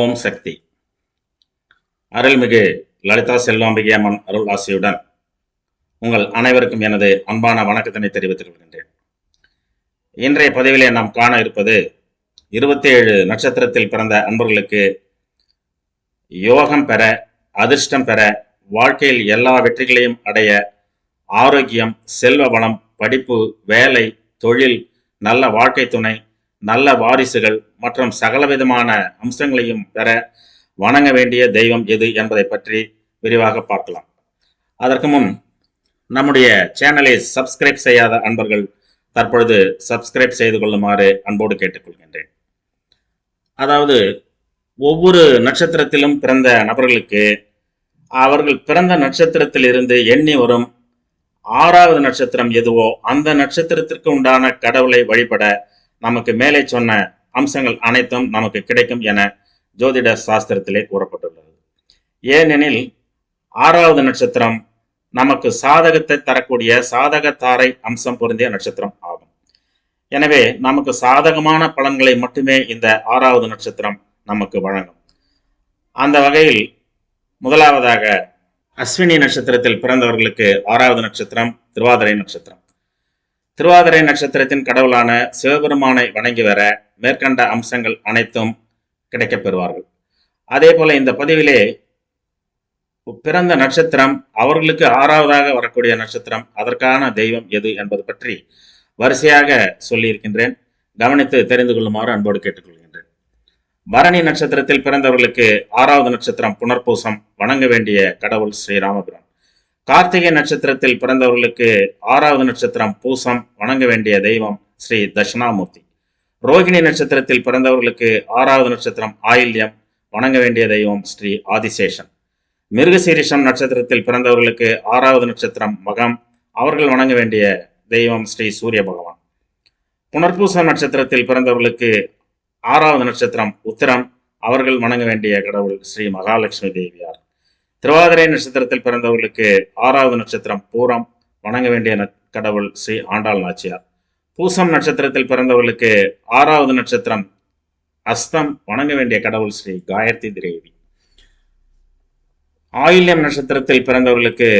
ஓம் சக்தி. அருள்மிகு லலிதா செல்வாம்பிகை அம்மன் அருள் ஆசியுடன் உங்கள் அனைவருக்கும் எனது அன்பான வணக்கத்தினை தெரிவித்துக் கொள்கின்றேன். இன்றைய பதிவிலே நாம் காண இருப்பது இருபத்தி ஏழு நட்சத்திரத்தில் பிறந்த அன்பர்களுக்கு யோகம் பெற அதிர்ஷ்டம் பெற வாழ்க்கையில் எல்லா வெற்றிகளையும் அடைய ஆரோக்கியம் செல்வ வளம் படிப்பு வேலை தொழில் நல்ல வாழ்க்கை துணை நல்ல வாரிசுகள் மற்றும் சகலவிதமான அம்சங்களையும் பெற வணங்க வேண்டிய தெய்வம் எது என்பதை பற்றி விரிவாக பார்க்கலாம். அதற்கு முன் நம்முடைய சேனலை சப்ஸ்கிரைப் செய்யாத அன்பர்கள் தற்பொழுது சப்ஸ்கிரைப் செய்து கொள்ளுமாறு அன்போடு கேட்டுக்கொள்கின்றேன். அதாவது ஒவ்வொரு நட்சத்திரத்திலும் பிறந்த நபர்களுக்கு அவர்கள் பிறந்த நட்சத்திரத்தில் இருந்து எண்ணி வரும் ஆறாவது நட்சத்திரம் எதுவோ அந்த நட்சத்திரத்திற்கு உண்டான கடவுளை வழிபட நமக்கு மேலே சொன்ன அம்சங்கள் அனைத்தும் நமக்கு கிடைக்கும் என ஜோதிட சாஸ்திரத்திலே கூறப்பட்டுள்ளது. ஏனெனில் ஆறாவது நட்சத்திரம் நமக்கு சாதகத்தை தரக்கூடிய சாதக தாரை அம்சம் பொருந்திய நட்சத்திரம் ஆகும். எனவே நமக்கு சாதகமான பலன்களை மட்டுமே இந்த ஆறாவது நட்சத்திரம் நமக்கு வழங்கும். அந்த வகையில் முதலாவதாக அஸ்வினி நட்சத்திரத்தில் பிறந்தவர்களுக்கு ஆறாவது நட்சத்திரம் திருவாதிரை நட்சத்திரம். திருவாதிரை நட்சத்திரத்தின் கடவுளான சிவபெருமானை வணங்கி வர மேற்கண்ட அம்சங்கள் அனைத்தும் கிடைக்கப் பெறுவார்கள் அதே போல இந்த பதிவிலே பிறந்த நட்சத்திரம் அவர்களுக்கு ஆறாவதாக வரக்கூடிய நட்சத்திரம் அதற்கான தெய்வம் எது என்பது பற்றி வரிசையாக சொல்லியிருக்கின்றேன். கவனித்து தெரிந்து கொள்ளுமாறு அன்போடு கேட்டுக்கொள்கின்றேன். பரணி நட்சத்திரத்தில் பிறந்தவர்களுக்கு ஆறாவது நட்சத்திரம் புனர்பூசம் வணங்க வேண்டிய கடவுள் ஸ்ரீராமபுரம் கார்த்திகை நட்சத்திரத்தில் பிறந்தவர்களுக்கு ஆறாவது நட்சத்திரம் பூசம் வணங்க வேண்டிய தெய்வம் ஸ்ரீ தட்சிணாமூர்த்தி. ரோகிணி நட்சத்திரத்தில் பிறந்தவர்களுக்கு ஆறாவது நட்சத்திரம் ஆயில்யம் வணங்க வேண்டிய தெய்வம் ஸ்ரீ ஆதிசேஷன். மிருகசீரிஷம் நட்சத்திரத்தில் பிறந்தவர்களுக்கு ஆறாவது நட்சத்திரம் மகம் அவர்கள் வணங்க வேண்டிய தெய்வம் ஸ்ரீ சூரிய பகவான். புனர்பூசம் நட்சத்திரத்தில் பிறந்தவர்களுக்கு ஆறாவது நட்சத்திரம் உத்திரம் அவர்கள் வணங்க வேண்டிய கடவுள் ஸ்ரீ மகாலட்சுமி தேவியார். திருவாதிரை நட்சத்திரத்தில் பிறந்தவர்களுக்கு ஆறாவது நட்சத்திரம் பூரம் வணங்க வேண்டிய கடவுள் ஸ்ரீ ஆண்டாள் நாச்சியார். பூசம் நட்சத்திரத்தில் பிறந்தவர்களுக்கு ஆறாவது நட்சத்திரம் அஸ்தம் வணங்க வேண்டிய கடவுள் ஸ்ரீ காயத்ரி திரேவி ஆயில்யம் நட்சத்திரத்தில் பிறந்தவர்களுக்கு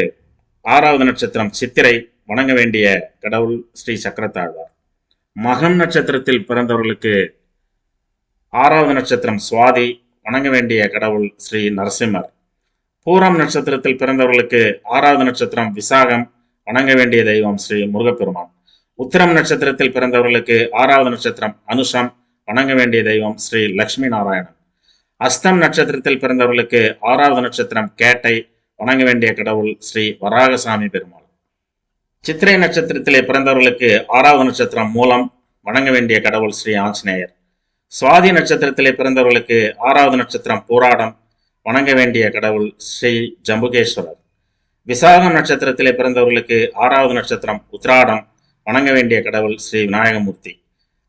ஆறாவது நட்சத்திரம் சித்திரை வணங்க வேண்டிய கடவுள் ஸ்ரீ சக்கரத்தாழ்வார். மகம் நட்சத்திரத்தில் பிறந்தவர்களுக்கு ஆறாவது நட்சத்திரம் சுவாதி வணங்க வேண்டிய கடவுள் ஸ்ரீ நரசிம்மர். பூரம் நட்சத்திரத்தில் பிறந்தவர்களுக்கு ஆறாவது நட்சத்திரம் விசாகம் வணங்க வேண்டிய தெய்வம் ஸ்ரீ முருகப்பெருமான். உத்திரம் நட்சத்திரத்தில் பிறந்தவர்களுக்கு ஆறாவது நட்சத்திரம் அனுஷம் வணங்க வேண்டிய தெய்வம் ஸ்ரீ லக்ஷ்மி நாராயணன். அஸ்தம் நட்சத்திரத்தில் பிறந்தவர்களுக்கு ஆறாவது நட்சத்திரம் கேட்டை வணங்க வேண்டிய கடவுள் ஸ்ரீ வராகசாமி பெருமாள். சித்திரை நட்சத்திரத்திலே பிறந்தவர்களுக்கு ஆறாவது நட்சத்திரம் மூலம் வணங்க வேண்டிய கடவுள் ஸ்ரீ ஆஞ்சநேயர். சுவாதி நட்சத்திரத்திலே பிறந்தவர்களுக்கு ஆறாவது நட்சத்திரம் போராடம் வணங்க வேண்டிய கடவுள் ஸ்ரீ ஜம்புகேஸ்வரர். விசாகம் நட்சத்திரத்திலே பிறந்தவர்களுக்கு ஆறாவது நட்சத்திரம் உத்ராடம். வணங்க வேண்டிய கடவுள் ஸ்ரீ விநாயகமூர்த்தி.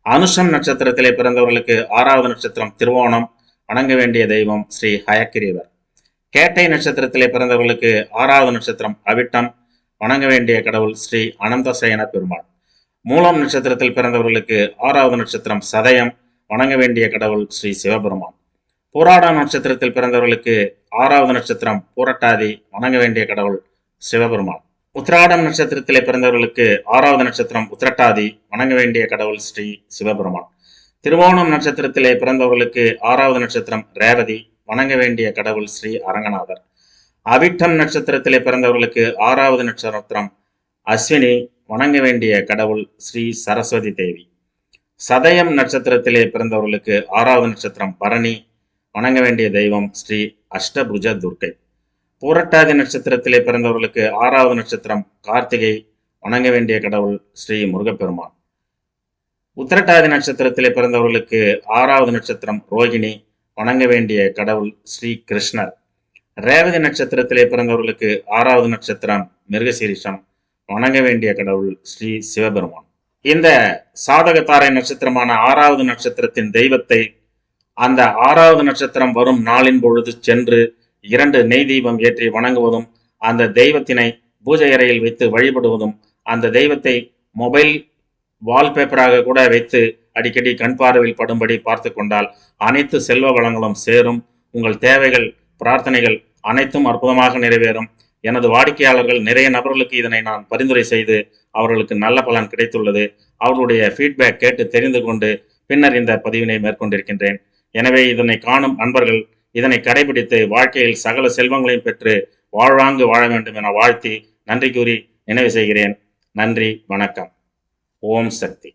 அனுஷம் நட்சத்திரத்திலே பிறந்தவர்களுக்கு ஆறாவது நட்சத்திரம் திருவோணம். வணங்க வேண்டிய தெய்வம் ஸ்ரீ ஹயக்கிரீவர். கேட்டை நட்சத்திரத்திலே பிறந்தவர்களுக்கு ஆறாவது நட்சத்திரம் அவிட்டம். வணங்க வேண்டிய கடவுள் ஸ்ரீ அனந்தசயன பெருமாள். மூலம் நட்சத்திரத்தில் பிறந்தவர்களுக்கு ஆறாவது நட்சத்திரம் சதயம். வணங்க வேண்டிய கடவுள் ஸ்ரீ சிவபெருமான். போராடா நட்சத்திரத்தில் பிறந்தவர்களுக்கு ஆறாவது நட்சத்திரம் பூரட்டாதி வணங்க வேண்டிய கடவுள் சிவபெருமான். உத்திராடம் நட்சத்திரத்திலே பிறந்தவர்களுக்கு ஆறாவது நட்சத்திரம் உத்திரட்டாதி வணங்க வேண்டிய கடவுள் ஸ்ரீ சிவபெருமான். திருவோணம் நட்சத்திரத்திலே பிறந்தவர்களுக்கு ஆறாவது நட்சத்திரம் ரேவதி வணங்க வேண்டிய கடவுள் ஸ்ரீ அரங்கநாதர். அவிட்டம் நட்சத்திரத்திலே பிறந்தவர்களுக்கு ஆறாவது நட்சத்திரம் அஸ்வினி வணங்க வேண்டிய கடவுள் ஸ்ரீ சரஸ்வதி தேவி. சதயம் நட்சத்திரத்திலே பிறந்தவர்களுக்கு ஆறாவது நட்சத்திரம் பரணி வணங்க வேண்டிய தெய்வம் ஸ்ரீ அஷ்டபுஜ துர்க்கை. பூரட்டாதி நட்சத்திரத்திலே பிறந்தவர்களுக்கு ஆறாவது நட்சத்திரம் கார்த்திகை. வணங்க வேண்டிய கடவுள் ஸ்ரீ முருகப்பெருமான். உத்திரட்டாதி நட்சத்திரத்திலே பிறந்தவர்களுக்கு ஆறாவது நட்சத்திரம் ரோகிணி. வணங்க வேண்டிய கடவுள் ஸ்ரீ கிருஷ்ணர். ரேவதி நட்சத்திரத்திலே பிறந்தவர்களுக்கு ஆறாவது நட்சத்திரம் மிருகசீரிஷம். வணங்க வேண்டிய கடவுள் ஸ்ரீ சிவபெருமான். இந்த சாதகத்தாரை நட்சத்திரமான ஆறாவது நட்சத்திரத்தின் தெய்வத்தை அந்த ஆறாவது நட்சத்திரம் வரும் நாளின் பொழுது சென்று இரண்டு நெய் தீபம் ஏற்றி வணங்குவதும் அந்த தெய்வத்தினை பூஜை அறையில் வைத்து வழிபடுவதும் அந்த தெய்வத்தை மொபைல் வால்பேப்பராக கூட வைத்து அடிக்கடி கண் பார்வையில் படும்படி பார்த்து கொண்டால் அனைத்து செல்வ வளங்களும் சேரும். உங்கள் தேவைகள் பிரார்த்தனைகள் அனைத்தும் அற்புதமாக நிறைவேறும். எனது வாடிக்கையாளர்கள் நிறைய நபர்களுக்கு இதனை நான் பரிந்துரை செய்து அவர்களுக்கு நல்ல பலன் கிடைத்துள்ளது. அவர்களுடைய ஃபீட்பேக் கேட்டு தெரிந்து கொண்டு பின்னர் இந்த பதிவினை மேற்கொண்டிருக்கின்றேன். எனவே இதனை காணும் அன்பர்கள் இதனை கடைபிடித்து வாழ்க்கையில் சகல செல்வங்களையும் பெற்று வாழ்வாங்கு வாழ வேண்டும் என வாழ்த்தி நன்றி கூறி நினைவு செய்கிறேன். நன்றி வணக்கம். ஓம் சக்தி.